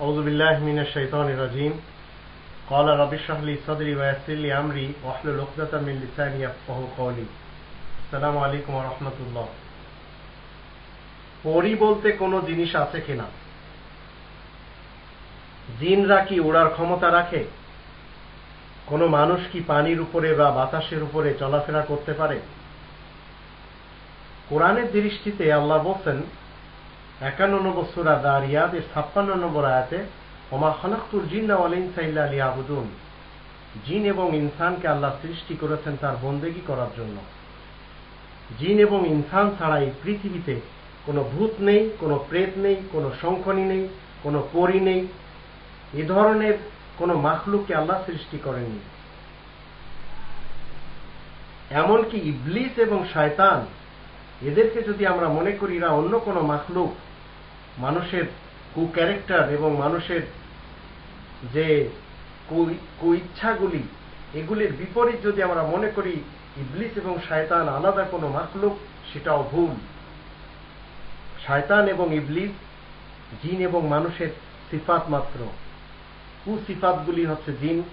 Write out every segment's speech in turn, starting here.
أعوذ بالله من الشيطان الرجيم قال رب اشرح لي صدري ويسر لي أمري واحلل عقدة من لساني يفقهوا قولي السلام عليكم ورحمة الله পরি বলতে কোনো জিনিস আছে কিনা জিনরা কি ওড়ার ক্ষমতা রাখে কোনো মানুষ কি পানির উপরে বা বাতাসের উপরে চলাফেরা করতে পারে কোরআনের দৃষ্টিতে আল্লাহ বলছেন একান্ন নম্বর সুরা দারিয়াদ, এর ছাপ্পান্ন নম্বর আয়াতে, ওমা খনাক্তুর জিন্না আবুদুন জিন এবং ইনসানকে আল্লাহ সৃষ্টি করেছেন তার বন্দেগী করার জন্য। জিন এবং ইনসান ছাড়া এই পৃথিবীতে কোনো ভূত নেই, কোনো প্রেত নেই, কোনো শঙ্খনী নেই, কোনো পরি নেই। এ ধরনের কোনো মাখলুককে আল্লাহ সৃষ্টি করেননি। এমনকি ইবলিস এবং শয়তান, এদেরকে যদি আমরা মনে করি, এরা অন্য কোনো মাখলুক মানুষের কু ক্যারেক্টার এবং মানুষের যে কুইচ্ছাগুলি, এগুলির বিপরীত যদি আমরা মনে করি, ইবলিস এবং শায়তান আলাদা কোনো মাখলুক, সেটাও ভুল। শায়তান এবং ইবলিস জিন এবং মানুষের সিফাত মাত্র। কুসিফাতগুলি হচ্ছে জিন,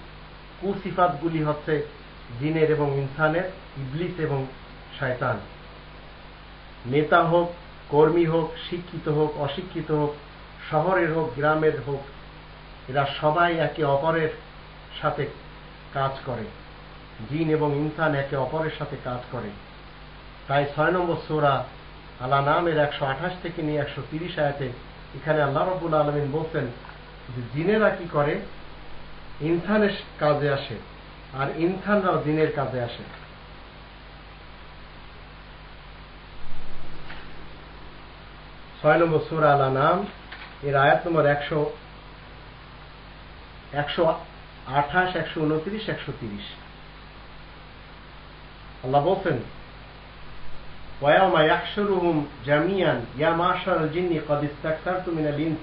কুসিফাতগুলি হচ্ছে জিনের এবং ইনসানের, ইবলিস এবং শায়তান। নেতা হোক কর্মী হোক, শিক্ষিত হোক, অশিক্ষিত হোক, শহরের হোক, গ্রামের হোক, এরা সবাই একে অপরের সাথে কাজ করে। জিন এবং ইনসান একে অপরের সাথে কাজ করে। তাই ছয় নম্বর সোরা আল্লাহ নামের একশো আঠাশ থেকে নিয়ে একশো তিরিশ আয়াতে এখানে আল্লাহ রবুল আলমিন বলছেন যে জিনেরা কি করে? ইনসানের কাজে আসে আর ইনসানরাও জিনের কাজে আসে। ছয় নম্বর সুরা আলা নাম এর আয়াত নম্বর একশো একশো আঠাশ একশো উনত্রিশ একশো তিরিশ আল্লাহ বলছেন ويوم يحشرهم جميعا يا معشر الجن قد استكثرتم من الإنس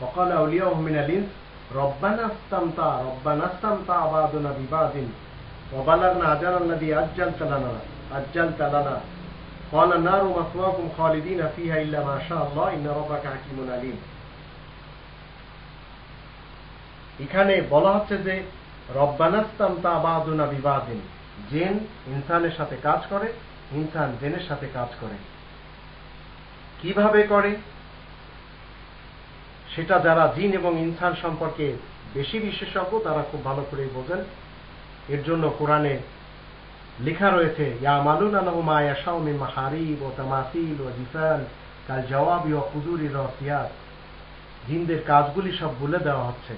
وقال أولياؤهم من الإنس ربنا استمتع ربنا استمتع بعضنا ببعض وبلغنا أجل الذي أجلت لنا أجلت لنا قال النار مثواكم خالدين فيها إلا ما شاء الله إن ربك حكيم عليم এখানে বলা হচ্ছে যে রব্বানাস্তাম তাবাদুনা বিবাদিন জেন ইনসানের সাথে কাজ করে ইনসান জেনের সাথে কাজ করে কিভাবে করে সেটা যারা জিন এবং ইনসান সম্পর্কে বেশি বিশেষজ্ঞ তারা খুব ভালো করে বোঝেন এর জন্য কোরআনে লেখা রয়েছে জিনদের কাজগুলি সব বলে দেওয়া হচ্ছে।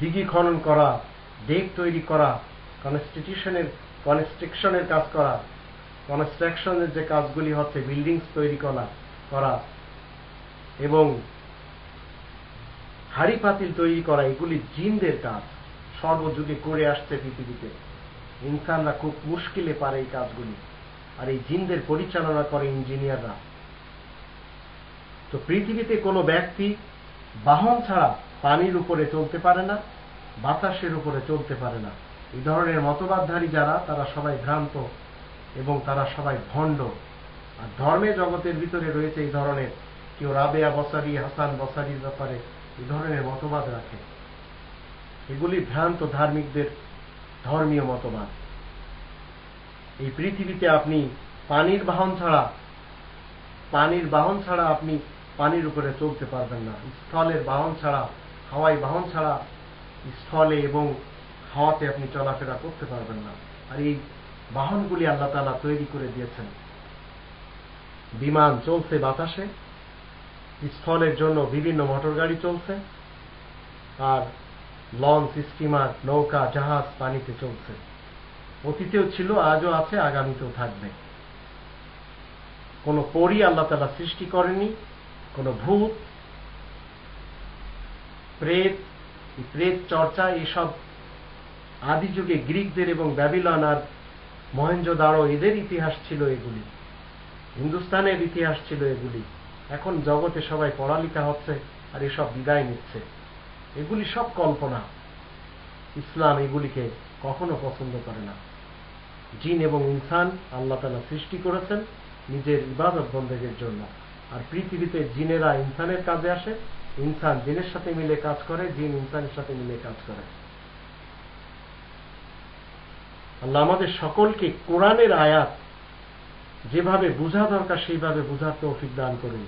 দিঘি খনন করা, ডেক তৈরি করা, কনস্টিটিউশনের, কনস্ট্রাকশনের কাজ করা, কনস্ট্রাকশনের যে কাজগুলি হচ্ছে বিল্ডিংস তৈরি করা করা, এবং হাড়ি পাতিল তৈরি করা, এগুলি জিনদের কাজ। সর্বযুগে করে আসছে পৃথিবীতে। ইনসানরা খুব মুশকিলে পারে এই কাজগুলি। আর এই জিনদের পরিচালনা করে ইঞ্জিনিয়াররা। তো পৃথিবীতে কোনো ব্যক্তি বাহন ছাড়া পানির উপরে চলতে পারে না, বাতাসের উপরে চলতে পারে না। এই ধরনের মতবাদধারী যারা, তারা সবাই ভ্রান্ত এবং তারা সবাই ভণ্ড। আর ধর্মের জগতের ভিতরে রয়েছে এই ধরনের কেউ রাবেয়া বসারি, হাসান বসারির ব্যাপারে এই ধরনের মতবাদ রাখে। এগুলি ভ্রান্ত ধার্মিকদের ধর্মীয় মতবাদ। এই পৃথিবীতে আপনি পানির বাহন ছাড়া, পানির বাহন ছাড়া আপনি পানির উপরে চলতে পারবেন না। স্থলের বাহন ছাড়া, হাওয়াই বাহন ছাড়া স্থলে এবং হাওয়াতে আপনি চলাফেরা করতে পারবেন না। আর এই বাহনগুলি আল্লাহ তালা তৈরি করে দিয়েছেন। বিমান চলছে বাতাসে, স্থলের জন্য বিভিন্ন মোটর গাড়ি চলছে, আর লঞ্চ, স্টিমার, নৌকা, জাহাজ, পানিতে চলছে। অতীতেও ছিল, আজও আছে, আগামীতেও থাকবে। কোন পরি আল্লাহ তালা সৃষ্টি করেনি কোন ভূত, প্রেত প্রেত চর্চা, এসব আদি যুগে গ্রিকদের এবং ব্যাবিলন আর মহেঞ্জোদারো এদের ইতিহাস ছিল এগুলি। হিন্দুস্তানের ইতিহাস ছিল এগুলি। এখন জগতে সবাই পড়ালেখা হচ্ছে আর এসব বিদায় নিচ্ছে। এগুলি সব কল্পনা। ইসলাম এগুলিকে কখনো পছন্দ করে না। জিন এবং ইনসান আল্লাহ তালা সৃষ্টি করেছেন নিজের ইবাদত বন্দেগের জন্য। আর পৃথিবীতে জিনেরা ইনসানের কাজে আসে, ইনসান জিনের সাথে মিলে কাজ করে, জিন ইনসানের সাথে মিলে কাজ করে। আল্লাহ আমাদের সকলকে কোরআনের আয়াত যেভাবে বোঝা দরকার, সেইভাবে বোঝার তৌফিক দান করুন।